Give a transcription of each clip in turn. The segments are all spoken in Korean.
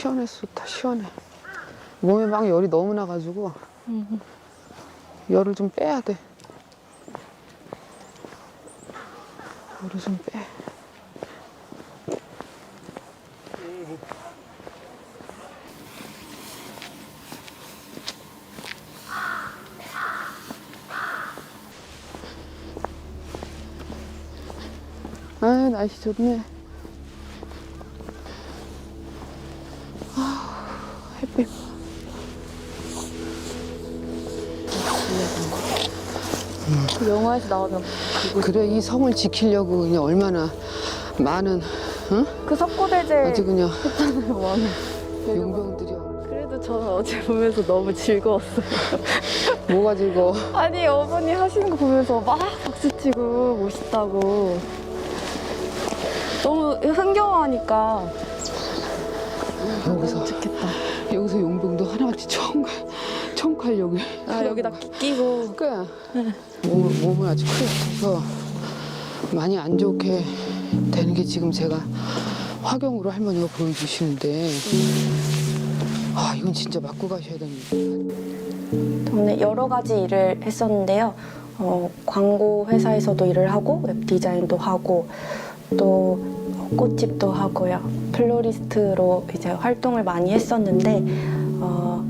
시원했어, 다 시원해. 몸에 막 열이 너무 나가지고 열을 좀 빼야 돼. 열을 좀 빼. 아 날씨 좋네. 영화에서 나오는 그래 이 성을 지키려고 그냥 얼마나 많은 응? 그 석고대제 아주 그냥 왕. 용병들이 그래도 저는 어제 보면서 너무 즐거웠어요. 뭐가 즐거워 아니 어머니 하시는 거 보면서 막 박수치고 멋있다고. 너무 흥겨워하니까 여기서 좋겠다. 여기서 용병도 하나같이 청칼 청칼 여기 아 여기다 끼고. 그러니까 몸, 몸을 아주 크게 커서 많이 안 좋게 되는 게 지금 제가 화경으로 할머니가 보여주시는데. 아 이건 진짜 맞고 가셔야 됩니다. 저는 여러 가지 일을 했었는데요. 어, 광고 회사에서도 일을 하고 웹 디자인도 하고 또 꽃집도 하고요. 플로리스트로 이제 활동을 많이 했었는데 어,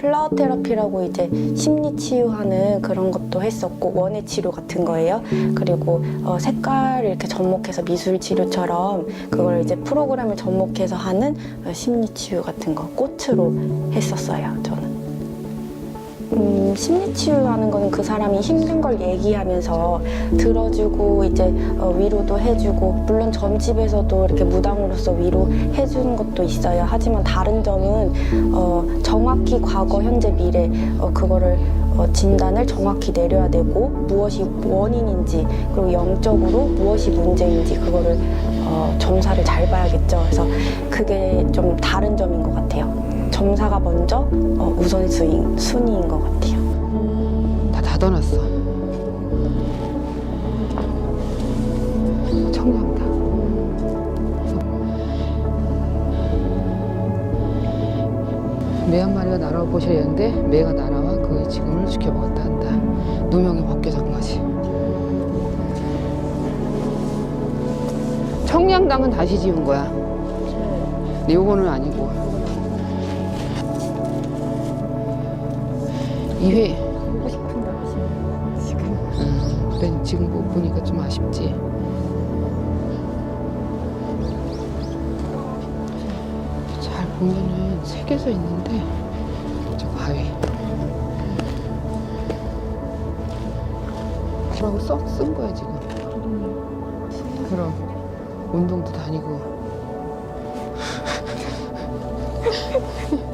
플라워 테라피라고 이제 심리 치유하는 그런 것도 했었고 원예 치료 같은 거예요. 그리고 어, 색깔을 이렇게 접목해서 미술 치료처럼 그걸 이제 프로그램을 접목해서 하는 어, 심리 치유 같은 거 꽃으로 했었어요. 저는. 음, 심리 치유하는 거는 그 사람이 힘든 걸 얘기하면서 들어주고 이제 어, 위로도 해주고 물론 점집에서도 이렇게 무당으로서 위로해주는 것도 있어요. 하지만 다른 점은 어, 정확히 과거, 현재, 미래 어, 그거를 어, 진단을 정확히 내려야 되고 무엇이 원인인지 그리고 영적으로 무엇이 문제인지 그거를 어, 점사를 잘 봐야겠죠. 그래서 그게 좀 다른 점인 것 같아요. 점사가 먼저 어, 우선 순위 순위인 것 같아요. 다 닫아놨어. 청량다. 매 한 마리가 날아와 보셔야 하는데 매가 날아와 그 지금을 지켜보겠다 한다. 누명이 벗겨진 거지. 청량당은 다시 지은 거야. 근데 요거는 아니고 2회 보고 싶은데 아쉽네. 지금 그래 지금 못 보니까 좀 아쉽지. 잘 보면은 새겨져 있는데 저 바위. 그러고 썩쓴 거야 지금. 그럼 운동도 다니고.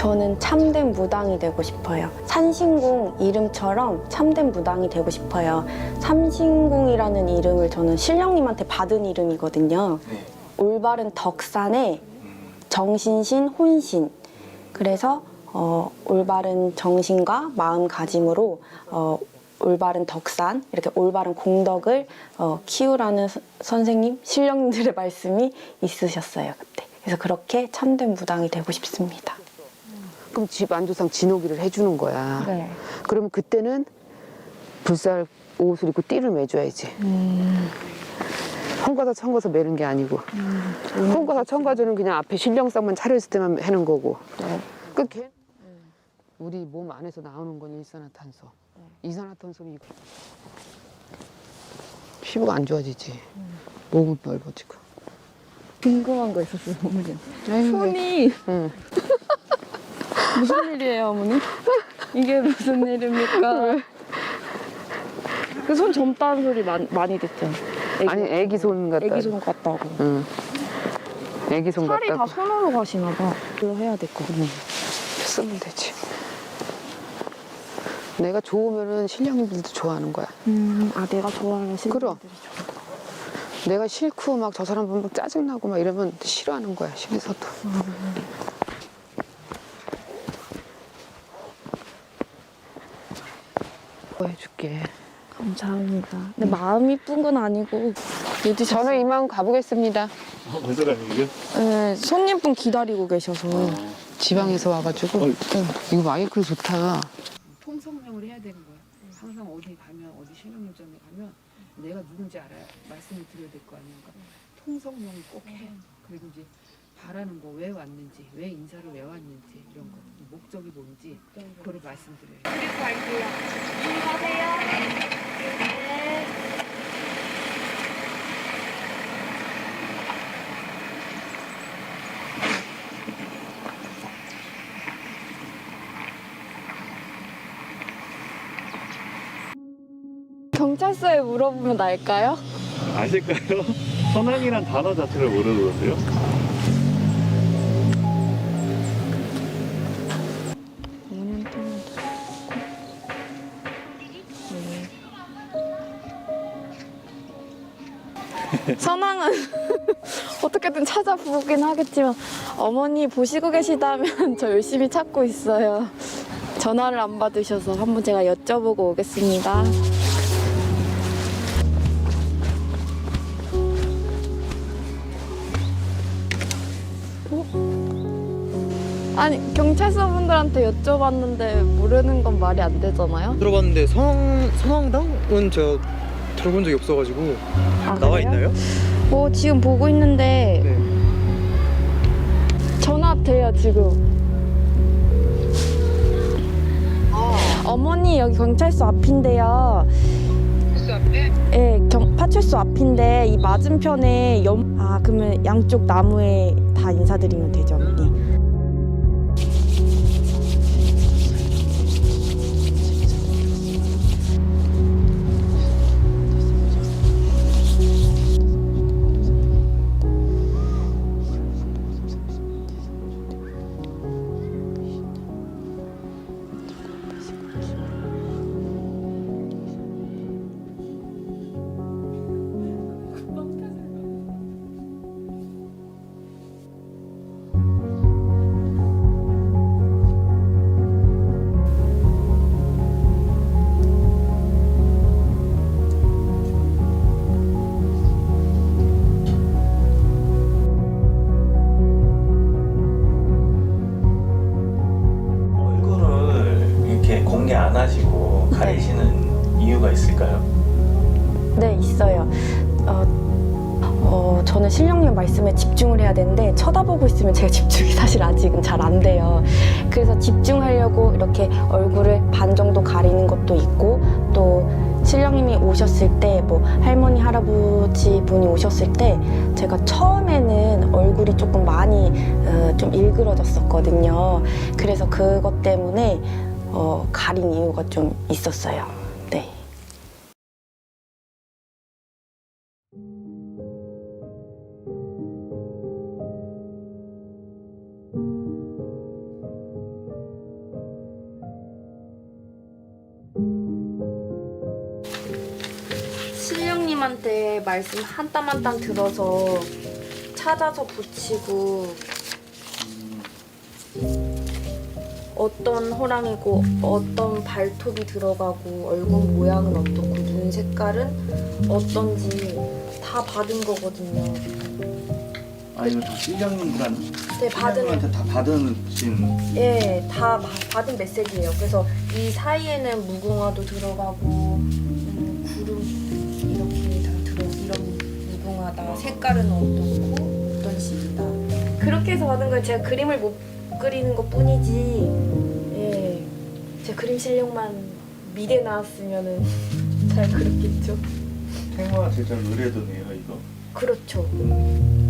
저는 참된 무당이 되고 싶어요. 산신궁 이름처럼 참된 무당이 되고 싶어요. 삼신궁이라는 이름을 저는 신령님한테 받은 이름이거든요. 네. 올바른 덕산에 정신신 혼신. 그래서 어, 올바른 정신과 마음가짐으로 어, 올바른 덕산 이렇게 올바른 공덕을 어, 키우라는 서- 선생님 신령님들의 말씀이 있으셨어요 그때. 그래서 그렇게 참된 무당이 되고 싶습니다. 그럼 집 안조상 진호기를 해주는 거야. 네. 그러면 그때는 불살 옷을 입고 띠를 매줘야지. 홍가사 청가사 매는 게 아니고. 홍가사 청가조는 그냥 앞에 신령상만 차려있을 때만 해는 거고. 네. 그 걔, 우리 몸 안에서 나오는 건 일산화탄소. 이산화탄소는 이거. 피부가 안 좋아지지. 몸은 넓어지고. 궁금한 거 있었어요, 어머니. 손이 응. 무슨 일이에요, 어머니? 이게 무슨 일입니까? 그 손 젊다는 소리 많이, 많이 듣죠. 애기, 아니, 애기 손 같다. 애기 손 같다고. 응. 애기 손 살이 다 같다고. 손으로 가시나 봐. 그거 해야 될 거. 응. 쓰면 되지. 내가 좋으면은 신령님들도 좋아하는 거야. 음, 아 내가 좋아하는 그럼. 신분들이 좋아. 내가 싫고 막 저 사람 보면 짜증나고 막 이러면 싫어하는 거야, 신에서도. 해줄게. 감사합니다. 근데 마음이 이쁜 건 아니고 늦으셨어요. 저는 이만 가보겠습니다. 어디서 가는 거죠? 네, 손님분 기다리고 계셔서. 지방에서 와가지고. 응, 이거 마이크 좋다. 통성명을 해야 되는 거야. 항상 어디 가면 어디 신용일정에 가면 내가 누군지 알아야 말씀을 드려야 될 거 아니야. 그러니까 통성명을 꼭 해. 그리고 이제 바라는 거 왜 왔는지, 왜 인사를 왜 왔는지 이런 거 목적이 뭔지 그거를 말씀드려요. 경찰서에 물어보면 날까요? 아실까요? 선왕이란 단어 자체를 모르는데요. 선왕은 어떻게든 찾아보긴 하겠지만 어머니 보시고 계시다면 저 열심히 찾고 있어요. 전화를 안 받으셔서 한번 제가 여쭤보고 오겠습니다. 어? 아니 경찰서 분들한테 여쭤봤는데 모르는 건 말이 안 되잖아요. 들어봤는데 성 선왕당은 제가 들어본 적이 없어가지고 아, 나와 그래요? 있나요? 뭐 지금 보고 있는데 네. 전화 돼요 지금. 어머니 여기 경찰서 앞인데요. 그 앞에 예, 경, 파출소 앞인데 이 맞은편에 염. 아 그러면 양쪽 나무에 다 인사드리면 되죠, 어머니. 해야 되는데 쳐다보고 있으면 제가 집중이 사실 아직은 잘 안 돼요. 그래서 집중하려고 이렇게 얼굴을 반 정도 가리는 것도 있고 또 신령님이 오셨을 때 뭐 할머니 할아버지 분이 오셨을 때 제가 처음에는 얼굴이 조금 많이 어, 좀 일그러졌었거든요. 그래서 그것 때문에 어, 가린 이유가 좀 있었어요. 네. 신령님한테 말씀 한 땀 한 땀 들어서 찾아서 붙이고 어떤 호랑이고 어떤 발톱이 들어가고 얼굴 모양은 어떻고 눈 색깔은 어떤지 다 받은 거거든요. 아 이거 다 실장님들한테 네, 받은 다 받으신 예, 다 바- 받은 메시지예요. 그래서 이 사이에는 무궁화도 들어가고 색깔은 어떻고 어떤 식이다. 그렇게 해서 받은 걸 제가 그림을 못 그리는 것 뿐이지. 예, 제 그림 실력만 미대 나왔으면은 잘 그렸겠죠. 생화 제작 의뢰도네요 이거. 그렇죠.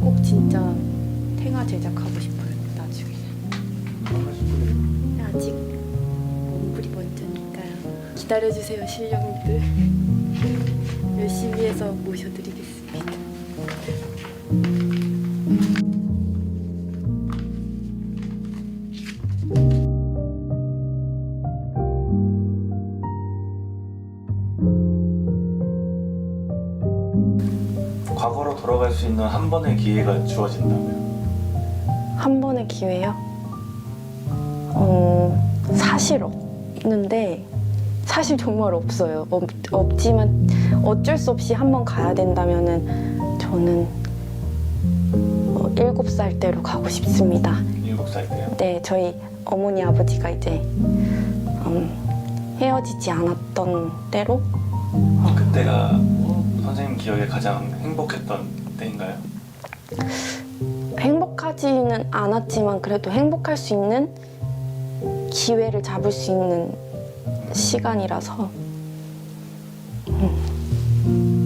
꼭 진짜 탱화 제작하고 싶어요. 나중에. 아직 몸부리 먼저니까요. 기다려주세요, 실력님들. 열심히 해서 모셔드리겠습니다. 과거로 돌아갈 수 있는 한 번의 기회가 주어진다면 한 번의 기회요? 어, 사실 없는데 사실 정말 없어요. 없, 없지만 어쩔 수 없이 한 번 가야 된다면은 저는 어, 일곱 살 때로 가고 싶습니다. 일곱 살 때요. 네, 저희 어머니 아버지가 이제 음, 헤어지지 않았던 때로 그때가 선생님 기억에 가장 행복했던 때인가요? 행복하지는 않았지만 그래도 행복할 수 있는 기회를 잡을 수 있는 시간이라서 음.